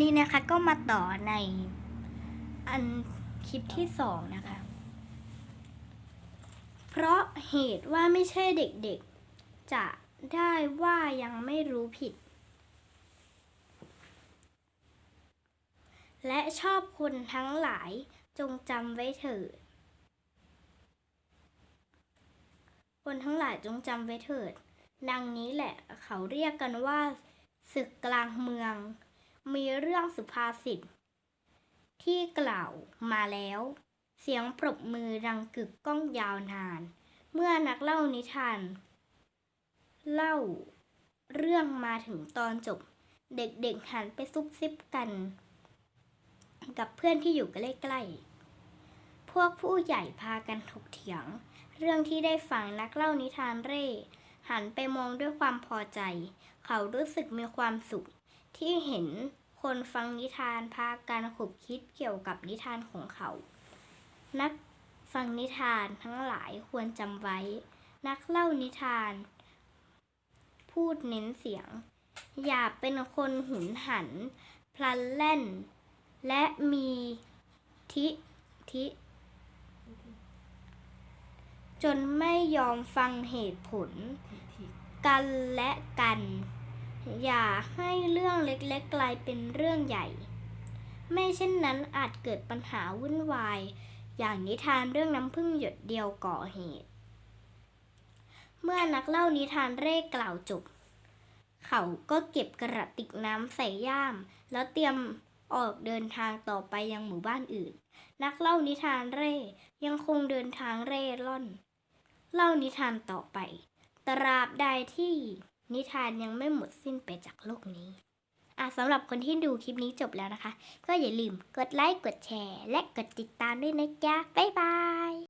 นี้นะคะก็มาต่อในอันคลิปที่สองนะคะ เพราะเหตุว่าไม่ใช่เด็กๆ จะได้ว่ายังไม่รู้ผิด และชอบคนทั้งหลายจงจำไว้เถิดคนทั้งหลายจงจำไว้เถิด ดังนี้แหละเขาเรียกกันว่าศึกกลางเมือง มีเรื่องสุภาษิต ที่กล่าวมาแล้ว เสียงปรบมือดังกึกก้องยาวนาน เมื่อนักเล่านิทาน เล่าเรื่องมาถึงตอนจบ เด็กๆหันไปซุบซิบกัน กับเพื่อนที่อยู่ใกล้ๆพวกผู้ใหญ่พากันถกเถียง เรื่องที่ได้ฟังนักเล่านิทานเร่ หันไปมองด้วยความพอใจ เขารู้สึกมีความสุข ที่เห็นคนฟังนิทานพากันขบคิดเกี่ยวกับนิทานของเขา นักฟังนิทานทั้งหลายควรจำไว้ นักเล่านิทาน พูดเน้นเสียง อย่าเป็นคนหุนหัน พลันแล่น และมีทิทิ จนไม่ยอมฟังเหตุผล กันและกัน อย่าให้เรื่องเล็กๆกลายเป็นเรื่องใหญ่ ไม่เช่นนั้นอาจเกิดปัญหาวุ่นวาย อย่างนิทานเรื่องน้ำพึ่งหยดเดียวก่อเหตุ เมื่อนักเล่านิทานเร่กล่าวจบ เขาก็เก็บกระติกน้ำใส่ย่าม แล้วเตรียมออกเดินทางต่อไปยังหมู่บ้านอื่น นักเล่านิทานเร่ยังคงเดินทางเร่ร่อน เล่านิทานต่อไป ตราบใดที่ นิทานยังไม่หมดสิ้นไปจากโลกนี้อะสำหรับคนที่ดูคลิปนี้จบแล้วนะคะ ก็อย่าลืมกดไลค์ กดแชร์ และกดติดตามด้วยนะจ๊ะ บ๊ายบาย